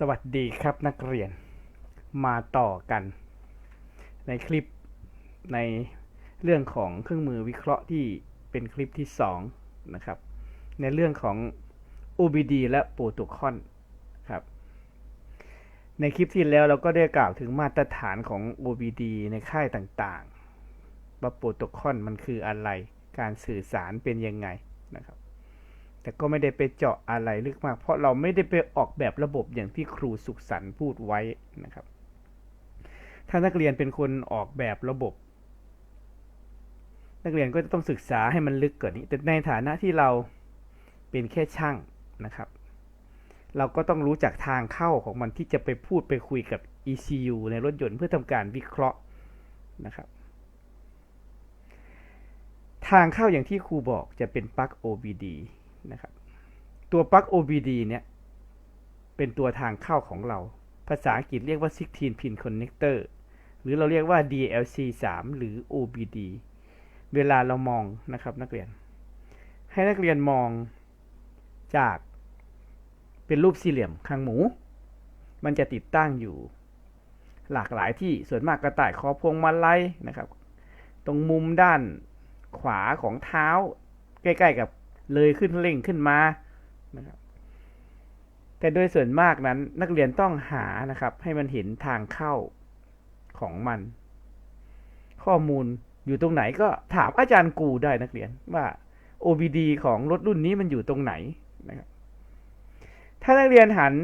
สวัสดีครับนักเรียนมาต่อกัน ในคลิปในเรื่องของเครื่องมือวิเคราะห์ที่เป็นคลิปที่2นะครับในเรื่องของ OBD และโปรโตคอลครับในคลิปที่แล้วเราก็ได้กล่าวถึงมาตรฐานของ OBD ในค่ายต่างๆว่าโปรโตคอลมันคืออะไร การสื่อสารเป็นยังไงนะครับ แต่ก็ไม่ได้ไปเจาะอะไรลึกมาก เพราะเราไม่ได้ไปออกแบบระบบอย่างที่ครูสุขสันต์พูดไว้นะครับ ถ้านักเรียนเป็นคนออกแบบระบบ นักเรียนก็จะต้องศึกษาให้มันลึกกว่านี้ แต่ในฐานะที่เราเป็นแค่ช่างนะครับ เราก็ต้องรู้จักทางเข้าของมันที่จะไปพูดไปคุยกับ ECU ในรถยนต์เพื่อทำการวิเคราะห์นะครับทางเข้าอย่างที่ครูบอกจะเป็นปลั๊ก OBD นะครับ ตัวปลั๊ก OBD เนี่ย เป็นตัวทางเข้าของเรา ภาษาอังกฤษเรียกว่า 16 pin connector หรือเราเรียกว่า DLC 3 หรือ OBD เวลาเรามองนะครับนักเรียน ให้นักเรียนมองจากเป็นรูปสี่เหลี่ยมคางหมู มันจะติดตั้งอยู่ หลากหลายที่ส่วนมากกระต่ายคอพวงมาลัยนะครับ ตรงมุมด้านขวาของเท้า ใกล้ ๆ กับ เลยขึ้นเร่งขึ้นมานะครับแต่โดยส่วนมากนั้นนักเรียนต้องหานะครับ ให้มันเห็นทางเข้าของมัน ข้อมูลอยู่ตรงไหนก็ถามอาจารย์กูได้นักเรียนว่า OBD ของรถรุ่นนี้มันอยู่ตรงไหนนะครับถ้านักเรียนหัน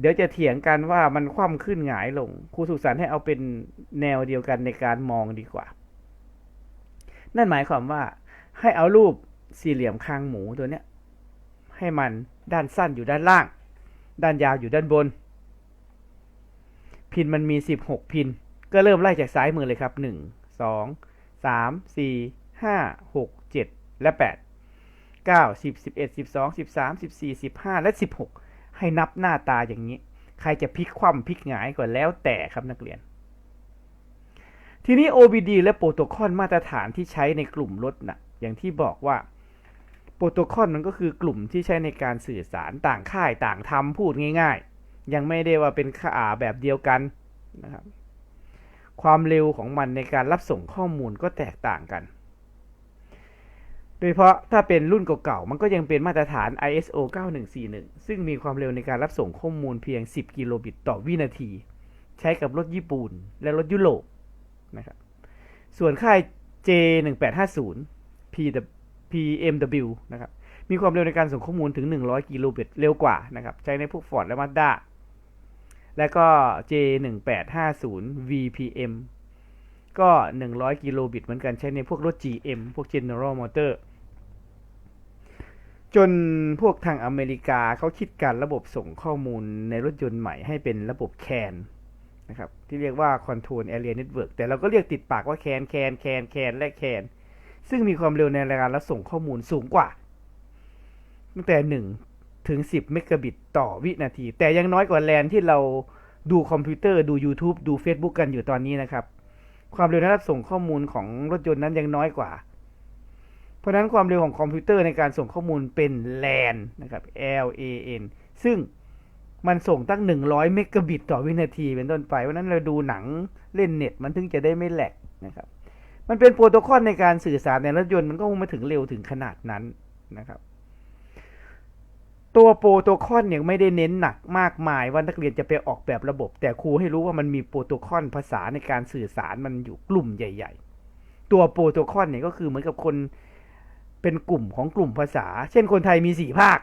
เดี๋ยวจะเถียงกันว่ามันคว่ำขึ้นหงายลงครูสุสันให้เอาเป็นแนวเดียวกันในการมองดีกว่า นั่นหมายความว่าให้เอารูป สี่เหลี่ยมคางหมูตัวเนี้ยให้มันด้านสั้นอยู่ด้านล่าง ด้านยาวอยู่ด้านบน พินมันมีสิบหกพิน ก็เริ่มไล่จากซ้ายมือเลยครับหนึ่งสองสามสี่ห้าหกเจ็ดและแปดเก้าสิบสิบเอ็ดสิบสองสิบสามสิบสี่สิบห้าและสิบหกให้นับหน้าตาอย่างนี้ ใครจะพลิกคว่ำพลิกหงายก็แล้วแต่ครับนักเรียน ทีนี้ OBD และโปรโตคอลมาตรฐานที่ใช้ในกลุ่มรถนะอย่างที่บอกว่า ปรโตคอลมันก็คือกลุ่มที่ใช้ในการสื่อสารต่างค่ายต่างทำพูดง่าย ๆ ยังไม่ได้ว่าเป็นค่าแบบเดียวกันนะครับความเร็วของมันในการรับส่งข้อมูลก็แตกต่างกัน โดยเฉพาะถ้าเป็นรุ่นเก่าๆ มันก็ยังเป็นมาตรฐาน ISO 9141 ซึ่งมีความเร็วในการรับส่งข้อมูลเพียง 10 กิโลบิตต่อวินาที ใช้กับรถญี่ปุ่นและรถยุโรปนะครับส่วนค่าย J1850 PMW นะครับ มีความเร็วในการส่งข้อมูลถึง 100 กิโลบิตเร็วกว่านะครับ ใช้ในพวก Ford และ Mazda และก็ J1850 VPM ก็ 100 กิโลบิตเหมือนกันใช้ในพวกรถ GM พวก General Motor จนพวกทางอเมริกาเขาคิดการระบบส่งข้อมูลในรถยนต์ใหม่ให้เป็นระบบ CAN นะครับที่เรียกว่า Control Area Network แต่เราก็เรียกติดปากว่า CAN CAN CAN CAN และ CAN ซึ่งมีความเร็วในการรับส่งข้อมูลสูงกว่า ตั้งแต่ 1 ถึง 10 เมกะบิตต่อวินาที แต่ยังน้อยกว่าแลนที่เราดูคอมพิวเตอร์ดู YouTube ดู Facebook กันอยู่ตอนนี้นะครับ ความเร็วในการรับส่งข้อมูลของรถยนต์นั้นยังน้อยกว่า เพราะฉะนั้นความเร็วของคอมพิวเตอร์ในการส่งข้อมูลเป็นแลนนะครับ L A N ซึ่งมันส่งตั้ง 100 เมกะบิตต่อวินาทีเป็นต้นไป เพราะนั้นเราดูหนังเล่นเน็ตมันถึงจะได้ไม่แหลกนะครับ มันเป็นโปรโตคอลในการสื่อสารในรถยนต์มันก็คงมาถึงเร็วถึงขนาดนั้นนะครับ ตัวโปรโตคอลยังไม่ได้เน้นหนักมากมายว่านักเรียนจะไปออกแบบระบบ แต่ครูให้รู้ว่ามันมีโปรโตคอลภาษาในการสื่อสารมันอยู่กลุ่มใหญ่ ๆ ตัวโปรโตคอลเนี่ยก็คือเหมือนกับคนเป็นกลุ่มของกลุ่มภาษา เช่นคนไทยมีสี่ภาค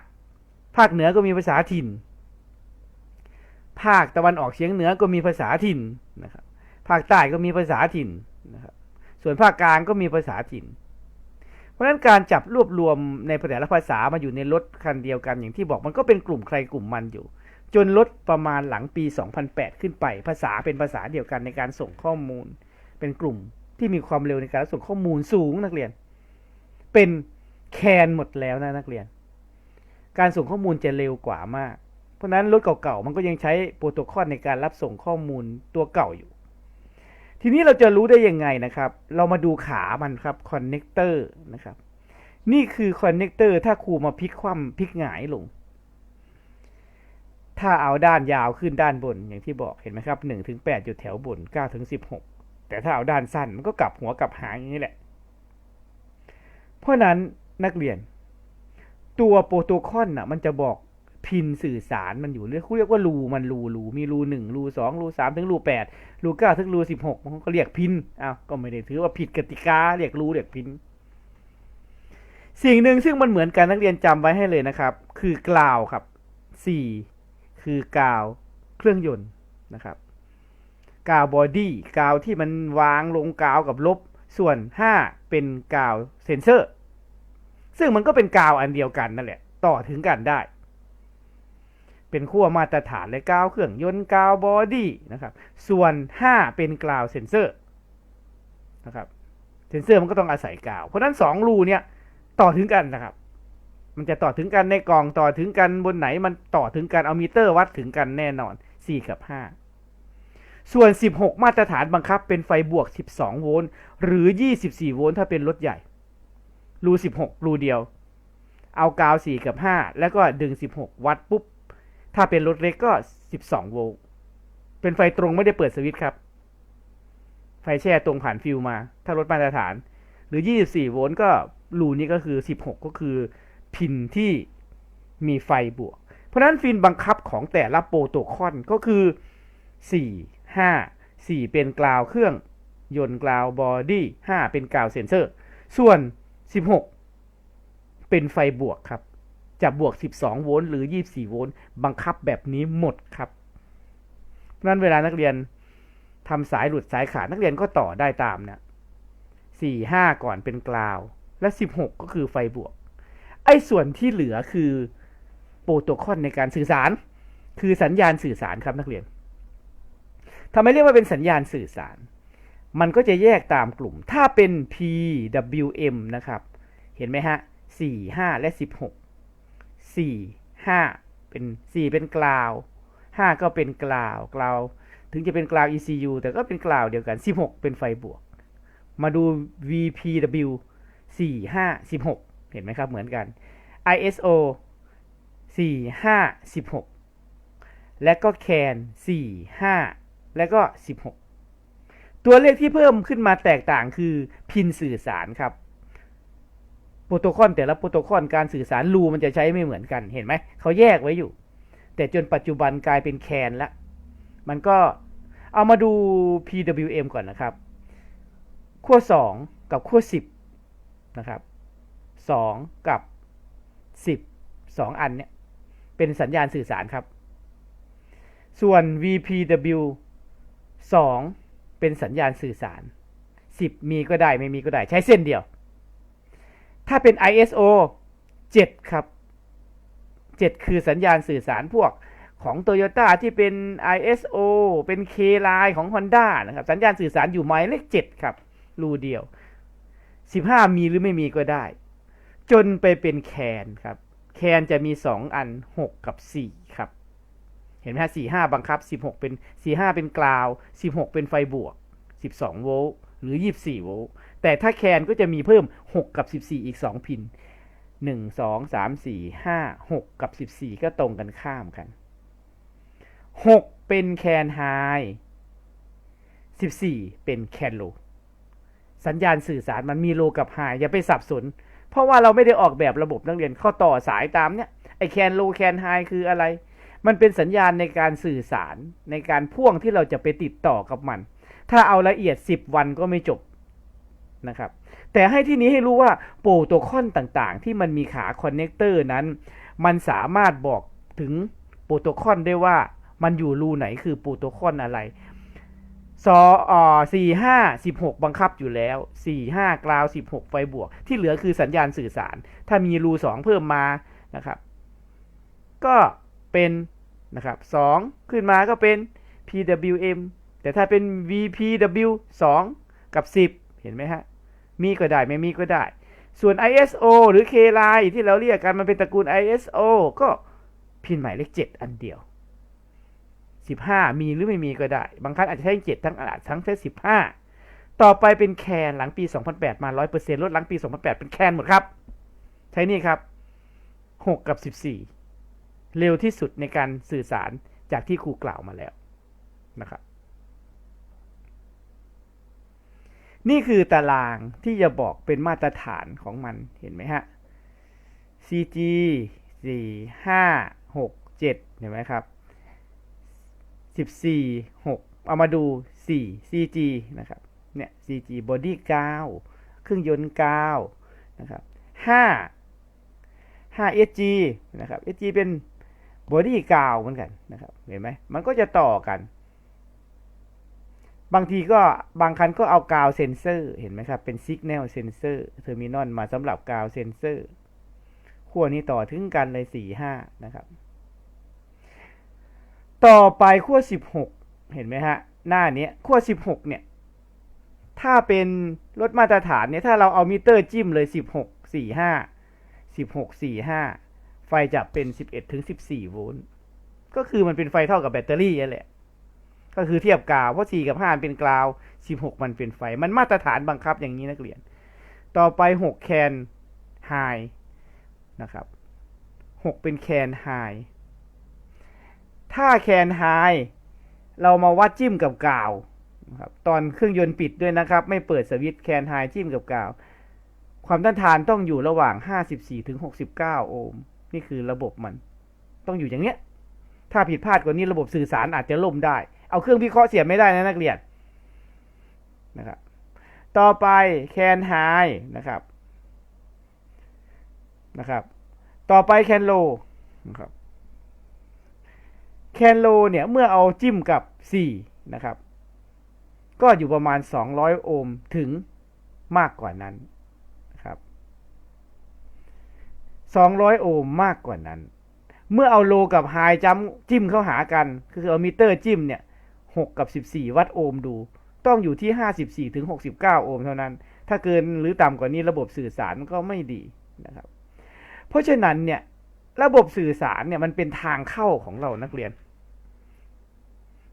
ภาคเหนือก็มีภาษาถิ่น ภาคตะวันออกเฉียงเหนือก็มีภาษาถิ่นนะครับ ภาคใต้ก็มีภาษาถิ่นนะครับ ส่วนภาคกลางก็มีภาษาถิ่น เพราะฉะนั้นการจับรวบรวมในแต่ละภาษามาอยู่ในรถคันเดียวกันอย่างที่บอกมันก็เป็นกลุ่มใครกลุ่มมันอยู่ จนรถประมาณหลังปี 2008 ขึ้นไป ภาษาเป็นภาษาเดียวกันในการส่งข้อมูล เป็นกลุ่มที่มีความเร็วในการส่งข้อมูลสูงนักเรียน เป็นแคนหมดแล้วนะนักเรียน การส่งข้อมูลจะเร็วกว่ามาก เพราะนั้นรถเก่าๆมันก็ยังใช้โปรโตคอลในการรับส่งข้อมูลตัวเก่าอยู่ ทีนี้เราจะรู้ได้ยังไงนะครับ เรามาดูขามันครับคอนเนคเตอร์นะครับ นี่คือคอนเนคเตอร์ถ้าครูมาพลิกคว่ำพลิกหงายลง ถ้าเอาด้านยาวขึ้นด้านบนอย่างที่บอกเห็นไหมครับ1ถึง8อยู่แถวบน9ถึง16 แต่ถ้าเอาด้านสั้นมันก็กลับหัวกลับหางอย่างนี้แหละ เพราะนั้นนักเรียน ตัวโปรโตคอลน่ะมันจะบอก พินสื่อสารมันอยู่เรียกเรียกว่ารูมันรูรูมีรูหนึ่งรูสองรูสามถึงรูแปดรูเก้าถึงรูสิบหกมันก็เรียกพินอ้าวก็ไม่ได้ถือว่าผิดกติกาเรียกรูเรียกพิน สิ่งหนึ่งซึ่งมันเหมือนกันนักเรียนจำไว้ให้เลยนะครับ คือกล่าวครับสี่คือกาวเครื่องยนต์นะครับกาวบอดี้กาวที่มันวางลงกาวกับลบ ส่วน 5 เป็นกาวเซนเซอร์ ซึ่งมันก็เป็นกาวอันเดียวกันนั่นแหละ ต่อถึงกันได้ เป็นขั้วมาตรฐานและกาวเครื่องยนต์กาวบอดี้นะครับ ส่วน 5 เป็นกาวเซนเซอร์นะครับ เซนเซอร์มันก็ต้องอาศัยกาว เพราะนั้น 2 รูเนี่ยต่อถึงกันนะครับ มันจะต่อถึงกันในกล่องต่อถึงกันบนไหนมันต่อถึงกันเอามิเตอร์วัดถึงกันแน่นอน 4 กับ 5 ส่วน 16 มาตรฐานบังคับ เป็นไฟบวก 12 โวลต์หรือ 24 โวลต์ถ้าเป็นรถใหญ่ รู 16 รูเดียว เอากาว 4 กับ 5 แล้วก็ดึง 16 วัดปุ๊บ ถ้าเป็นรถเล็กก็ 12 โวลต์ เป็นไฟตรงไม่ได้เปิดสวิตช์ครับ ไฟแช่ตรงผ่านฟิวมา ถ้ารถมาตรฐาน หรือ 24 โวลต์ก็รูนี้ก็คือ 16 ก็คือพินที่มีไฟบวก เพราะนั้นฟินบังคับของแต่ละโปรโตคอลก็คือ 4 5 4 เป็นกราวเครื่องยนต์กราวบอดี้ 5 เป็นกราวเซนเซอร์ ส่วน 16 เป็นไฟบวกครับ จะบวก 12 โวลต์หรือ 24 โวลต์บังคับแบบนี้หมดครับเพราะนั้นเวลานักเรียนทำสายหลุดสายขาดนักเรียนก็ต่อได้ตามนะ4 5ก่อนเป็นกราว และ16ก็คือไฟบวก ไอ้ส่วนที่เหลือคือโปรโตคอลในการสื่อสาร คือสัญญาณสื่อสารครับนักเรียนทำไมเรียกว่าเป็นสัญญาณสื่อสาร มันก็จะแยกตามกลุ่ม ถ้าเป็น PWM นะครับ เห็นไหมฮะ4 5และ 16 4 5เป็น4เป็นกลาว5ก็เป็นกลาวกลาว ถึงจะเป็นกลาว ECU แต่ก็เป็นกลาวเดียวกัน16เป็นไฟบวก มาดู VPW 4 5 16เห็นไหมครับเหมือนกัน ISO 4 5 16และก็แคน4 5และก็16ตัวเลขที่เพิ่มขึ้นมาแตกต่างคือพินสื่อสารครับ โปรโตคอลแต่ละโปรโตคอลการสื่อสารรูมันจะใช้ไม่เหมือนกันเห็นไหมเขาแยกไว้อยู่ แต่จนปัจจุบันกลายเป็นแคนละมันก็เอามาดู PWM ก่อนนะครับ ขั้ว 2 กับขั้ว 10 นะครับ 2 กับ 10 2 อันเนี่ยเป็นสัญญาณสื่อสารครับ ส่วน VPW 2 เป็นสัญญาณสื่อสาร 10 มีก็ได้ไม่มีก็ได้ใช้เส้นเดียว ถ้าเป็น ISO 7 ครับ 7 คือสัญญาณสื่อสารพวกของ Toyota ที่เป็น ISO เป็น K-Line ของ Honda นะครับ สัญญาณสื่อสารอยู่หมายเลข 7 ครับ รูเดียว 15 มีหรือไม่มีก็ได้ จนไปเป็นแคนครับ แคนจะมี 2 อัน 6 กับ 4 ครับ เห็นไหมฮะ45บังคับ 16 เป็น 45 เป็นกราว 16 เป็นไฟบวก 12 โวลต์หรือ 24 โวลต์ แต่ถ้าแคนก็จะมีเพิ่ม 6 กับ 14 อีก 2 พิน 1 2 3 4 5 6 กับ 14 ก็ตรงกันข้ามกัน 6 เป็นแคนไฮ14 เป็นแคนโลสัญญาณสื่อสารมันมีโลกับไฮอย่าไปสับสน เพราะว่าเราไม่ได้ออกแบบระบบนักเรียนเข้าต่อสายตามเนี้ยไอแคนโลแคนไฮคืออะไร มันเป็นสัญญาณในการสื่อสารในการพ่วงที่เราจะไปติดต่อกับมัน ถ้าเอาละเอียด 10 วันก็ไม่จบ นะครับ แต่ให้ที่นี้ให้รู้ว่าโปรโตคอลต่างๆ ที่มันมีขาคอนเนคเตอร์นั้น มันสามารถบอกถึงโปรโตคอลได้ว่ามันอยู่รูไหนคือโปรโตคอลอะไรสอ่อสี่ห้าสิบหกบังคับอยู่แล้วสี่ห้ากราวสิบหกไฟบวก ที่เหลือคือสัญญาณสื่อสาร ถ้ามีรูสองเพิ่มมานะครับ ก็เป็นนะครับสองขึ้นมาก็เป็น PWM แต่ถ้าเป็น VPW 2 กับ 10 เห็นไหมฮะ มีก็ได้ไม่มีก็ได้ ส่วน ISO หรือ K-Line ที่เราเรียกกันมันเป็นตระกูล ISO ก็พินหมายเลข 7 อันเดียว 15 มีหรือไม่มีก็ได้ บางครั้งอาจจะใช้ 7 ทั้งอาจทั้งใช้ 15 ต่อไปเป็นแคนหลังปี 2008 มา 100%ลดหลังปี 2008 เป็นแคนหมดครับ ใช้นี่ครับ 6 กับ 14 เร็วที่สุดในการสื่อสารจากที่ครูกล่าวมาแล้วนะครับ นี่คือตารางที่จะบอกเป็นมาตรฐานของมันเห็นไหมฮะ CG สี่ห้าหกเจ็ดเห็นไหมครับสิบสี่หกเอามาดูสี่ CG นะครับ เนี่ย CG body เก้าเครื่องยนต์เก้านะครับห้าห้า SG นะครับ SG เป็น body เก้าเหมือนกันนะครับ เห็นไหม มันก็จะต่อกัน บางทีก็บางคันก็เอากาวเซนเซอร์เห็นไหมครับ เป็น signal sensor terminal มาสำหรับกาวเซนเซอร์ขั้วนี้ต่อถึงกันเลยสี่ห้านะครับ ต่อไปขั้วสิบหกเห็นไหมฮะ หน้านี้ขั้วสิบหกเนี่ย ถ้าเป็นรถมาตรฐานเนี่ย ถ้าเราเอามิเตอร์จิ้มเลยสิบหกสี่ห้าสิบหกสี่ห้าไฟจะเป็นสิบเอ็ดถึงสิบสี่โวลต์ก็คือมันเป็นไฟเท่ากับแบตเตอรี่นั่นแหละ ก็คือเทียบกาวเพราะสี่กับห้าเป็นกราวสิบหกมันเป็นไฟ มันมาตรฐานบังคับอย่างนี้นักเรียน ต่อไปหกแคนไฮนะครับหกเป็นแคนไฮถ้าแคนไฮเรามาวัดจิ้มกับกาวนะครับตอนเครื่องยนต์ปิดด้วยนะครับ ไม่เปิดสวิตช์แคนไฮจิ้มกับกาว ความต้านทานต้องอยู่ระหว่าง 54ถึง69 โอห์ม นี่คือระบบมัน ต้องอยู่อย่างเนี้ย ถ้าผิดพลาดกว่านี้ระบบสื่อสารอาจจะล่มได้ เอาเครื่องพิเคราะห์เสียบไม่ได้นะนักเรียนนะครับ ต่อไปแคนไฮนะครับนะครับ ต่อไปแคนโลนะครับแคนโลเนี่ยเมื่อเอาจิ้มกับ 4 นะครับ ก็อยู่ประมาณ 200 โอห์มถึงมากกว่านั้นนะครับ 200 โอห์มมากกว่านั้น เมื่อเอาโลกับไฮจัมจิ้มเข้าหากัน คือเอามิเตอร์จิ้มเนี่ย 6 กับ 14 วัดโอห์มดู ต้องอยู่ที่ 54ถึง69 โอห์มเท่านั้น ถ้าเกินหรือต่ำกว่านี้ระบบสื่อสารก็ไม่ดีนะครับ เพราะฉะนั้นเนี่ยระบบสื่อสารเนี่ยมันเป็นทางเข้าของเรานักเรียน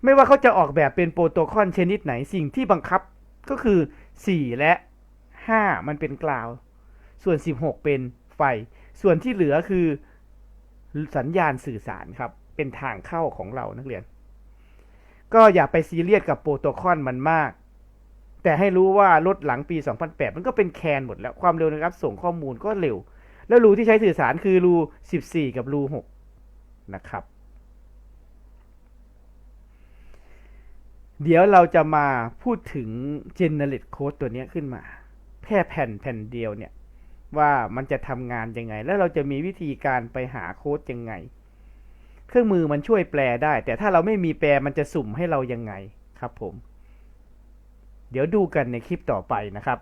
ไม่ว่าเขาจะออกแบบเป็นโปรโตคอลชนิดไหนสิ่งที่บังคับก็คือ 4 และ 5 มันเป็นกลาว ส่วน 16 เป็นไฟ ส่วนที่เหลือคือสัญญาณสื่อสารครับ เป็นทางเข้าของเรานักเรียน ก็อย่าไปซีเรียสกับโปรโตคอลมันมาก แต่ให้รู้ว่ารถหลังปี 2008 มันก็เป็นแคนหมดแล้ว ความเร็วในการส่งข้อมูลก็เร็ว แล้วรูที่ใช้สื่อสารคือรู 14 กับรู 6 นะครับ เดี๋ยวเราจะมาพูดถึง generate code ตัวนี้ขึ้นมา แค่แผ่นแผ่นเดียวเนี่ย ว่ามันจะทำงานยังไง แล้วเราจะมีวิธีการไปหาโค้ดยังไง เครื่องมือมันช่วยแปลได้ แต่ถ้าเราไม่มีแปลมันจะสุ่มให้เรายังไงครับผม เดี๋ยวดูกันในคลิปต่อไปนะครับ